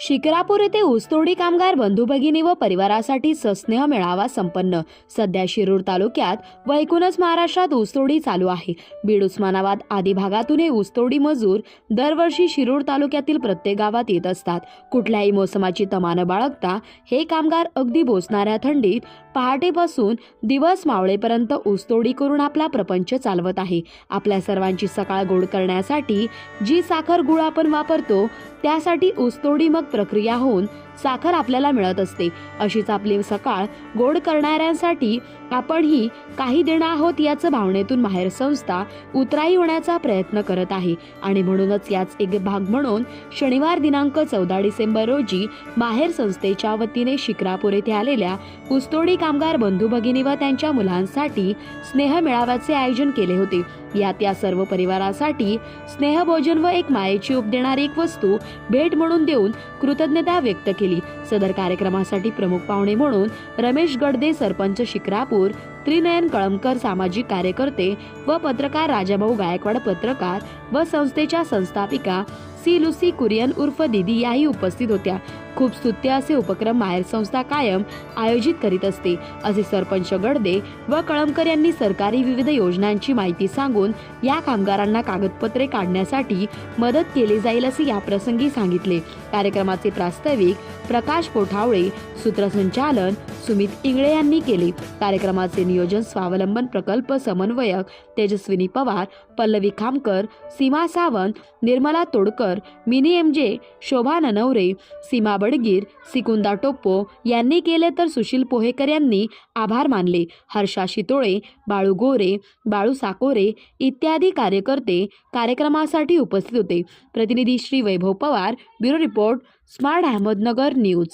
शिकरापूर येथे ऊसतोडी कामगार बंधू भगिनी व परिवारासाठी सस्नेह मेळावा संपन्न. सध्या शिरूर तालुक्यात व एकूणच महाराष्ट्रात ऊसतोडी चालू आहे. बीड उस्मानाबाद आदी भागातून हे ऊसतोडी मजूर दरवर्षी शिरूर तालुक्यातील प्रत्येक गावात येत असतात. कुठल्याही मोसमाची तमा न बाळगता हे कामगार अगदी बोसणाऱ्या थंडीत पहाटेपासून दिवस मावळेपर्यंत ऊसतोडी करून आपला प्रपंच चालवत आहे. आपल्या सर्वांची सकाळ गोड करण्यासाठी जी साखर गुळ आपण वापरतो त्यासाठी ऊसतोडी मग प्रक्रिया होऊन साखर आपल्याला मिळत असते. अशीच आपली सकाळ गोड करणाऱ्यांसाठी आपणही काही देणं आहोत याचं भावनेतून माहेर संस्था उतराई होण्याचा प्रयत्न करत आहे. आणि म्हणूनच याच एक भाग म्हणून शनिवार दिनांक चौदा डिसेंबर रोजी माहेर संस्थेच्या वतीने शिक्रापूर येथे आलेल्या ऊसतोडी कामगार बंधू भगिनी व त्यांच्या मुलांसाठी स्नेह मेळाव्याचे आयोजन केले होते. यात या सर्व परिवारासाठी स्नेहभोजन व एक मायेची उप देणारी एक वस्तू भेट म्हणून देऊन कृतज्ञता व्यक्त केली. सदर कार्यक्रमासाठी प्रमुख पाहुणे म्हणून रमेश गडदे सरपंच शिक्रापूर त्रिनयन कळमकर सामाजिक कार्यकर्ते व पत्रकार राजाभाऊ गायकवाड पत्रकार व संस्थेच्या संस्थापिका सी लुसी कुरियन उर्फ दिदी याही उपस्थित होत्या. खूप स्तुत्य असे उपक्रम माहेर संस्था कायम आयोजित करीत असते. असे सरपंच गडदे व कळमकर यांनी सरकारी विविध योजनांची माहिती सांगून या कामगारांना कागदपत्रे काढण्यासाठी मदत केली जाईल असे याप्रसंगी सांगितले. कार्यक्रमाचे प्रास्ताविक प्रकाश पोठावळे सूत्रसंचालन सुमित इंगळे यांनी केले. कार्यक्रमाचे नियोजन स्वावलंबन प्रकल्प समन्वयक तेजस्विनी पवार पल्लवी खामकर सीमा सावंत निर्मला तोडकर मिनी एम जे शोभा ननवरे सीमा बडगीर सिकुंदा टोप्पो यांनी केले तर सुशील पोहेकर यांनी आभार मानले. हर्षा शितोळे बाळू गोरे बाळू साकोरे इत्यादी कार्यकर्ते कार्यक्रमासाठी उपस्थित होते. प्रतिनिधी Shri Vaibhav Pawar bureau report smart Ahmednagar news.